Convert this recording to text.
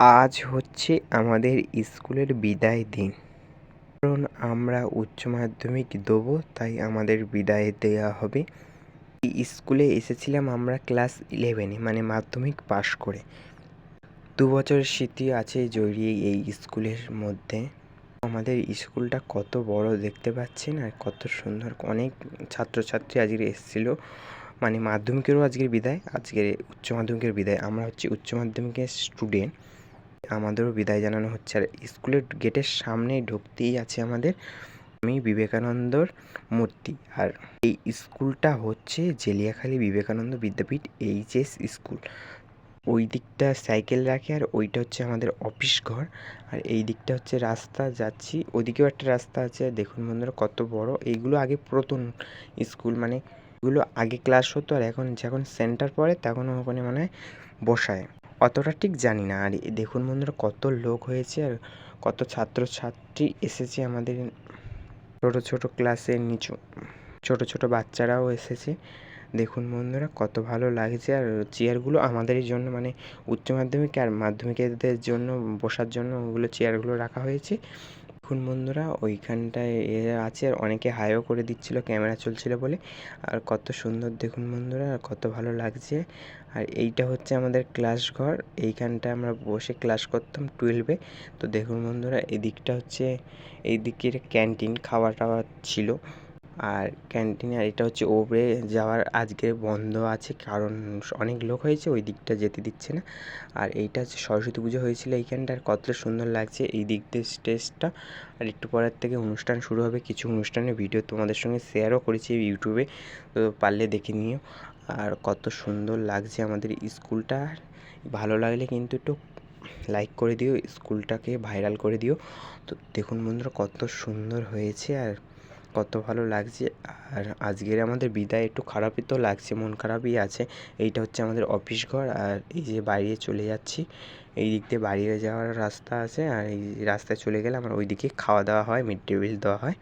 আজ হচ্ছে আমাদের স্কুলের বিদায় দিন। কারণ আমরা উচ্চ মাধ্যমিক দেবো, তাই আমাদের বিদায় দেওয়া হবে। স্কুলে এসেছিলাম আমরা ক্লাস ইলেভেনে মানে মাধ্যমিক পাশ করে। দু বছরের স্মৃতি আছে জড়িয়ে এই স্কুলের মধ্যে। আমাদের স্কুলটা কত বড় দেখতে পাচ্ছেন, আর কত সুন্দর। অনেক ছাত্রছাত্রী আজকে এসেছিল। মানে মাধ্যমিকেরও আজকের বিদায়, আজকের উচ্চ মাধ্যমিকের বিদায়। আমরা হচ্ছে উচ্চ মাধ্যমিকের স্টুডেন্ট আমাদেরও বিদায় জানানো হচ্ছে। আর স্কুলের গেটের সামনেই ঢুকতেই আছে আমাদের স্বামী বিবেকানন্দর মূর্তি। আর এই স্কুলটা হচ্ছে জেলিয়াখালী বিবেকানন্দ বিদ্যাপীঠ এইচএস স্কুল। ওই দিকটা সাইকেল রাখে আর ওইটা হচ্ছে আমাদের অফিস ঘর। আর এই দিকটা হচ্ছে রাস্তা, যাচ্ছি। ওদিকেও একটা রাস্তা আছে। আর দেখুন বন্ধুরা, কত বড়। এইগুলো আগে পুরাতন স্কুল মানে এগুলো আগে ক্লাস হতো আর এখন যখন সেন্টার পড়ে তখন ওখানে মানে বসায়। অতটা ঠিক জানি না। আর দেখুন বন্ধুরা, কত লোক হয়েছে আর কত ছাত্রছাত্রী এসেছে আমাদের ছোট ছোট ক্লাসের নিচু, ছোট ছোট বাচ্চারাও এসেছে। দেখুন বন্ধুরা, কত ভালো লাগছে। আর চেয়ারগুলো আমাদেরই জন্য মানে উচ্চ মাধ্যমিক আর মাধ্যমিকেদের জন্য, বসার জন্য ওগুলো চেয়ারগুলো রাখা হয়েছে। দেখুন বন্ধুরা, ওইখানটায় এ আছে আর অনেকে হাইও করে দিচ্ছিল ক্যামেরা চলছিল বলে। আর কত সুন্দর দেখুন বন্ধুরা, আর কত ভালো লাগছে। আর এইটা হচ্ছে আমাদের ক্লাস ঘর, এইখানটায় আমরা বসে ক্লাস করতাম টুয়েলভে তো দেখুন বন্ধুরা, এদিকটা হচ্ছে এই দিকের ক্যান্টিন খাওয়া টাওয়া ছিল। আর ক্যান্টিনে আর এটা হচ্ছে ওপরে যাওয়ার আজকে বন্ধ আছে, কারণ অনেক লোক হয়েছে, ওই দিকটা যেতে দিচ্ছে না। আর এইটা হচ্ছে সরস্বতী পুজো হয়েছিল এইখানটা আর কত সুন্দর লাগছে এই দিক দিয়ে স্টেজটা। আর একটু পরের থেকে অনুষ্ঠান শুরু হবে, কিছু অনুষ্ঠানের ভিডিও তোমাদের সঙ্গে শেয়ারও করেছি ইউটিউবে, তো পারলে দেখে নিও। আর কত সুন্দর লাগছে আমাদের স্কুলটা, ভালো লাগলে কিন্তু একটু লাইক করে দিও, স্কুলটাকে ভাইরাল করে দিও। তো দেখুন বন্ধুরা, কত সুন্দর হয়েছে, আর কত ভালো লাগছে। আর আজকের আমাদের বিদায় একটু খারাপই তো লাগছে, মন খারাপই আছে। এইটা হচ্ছে আমাদের অফিস ঘর, আর এই যে বাইরে চলে যাচ্ছি। এই দিক দিয়ে বাইরে যাওয়ার রাস্তা আছে, আর এই রাস্তায় চলে গেলে আমার ওই দিকে খাওয়া দাওয়া হয় মিড ডে মিল দেওয়া হয়।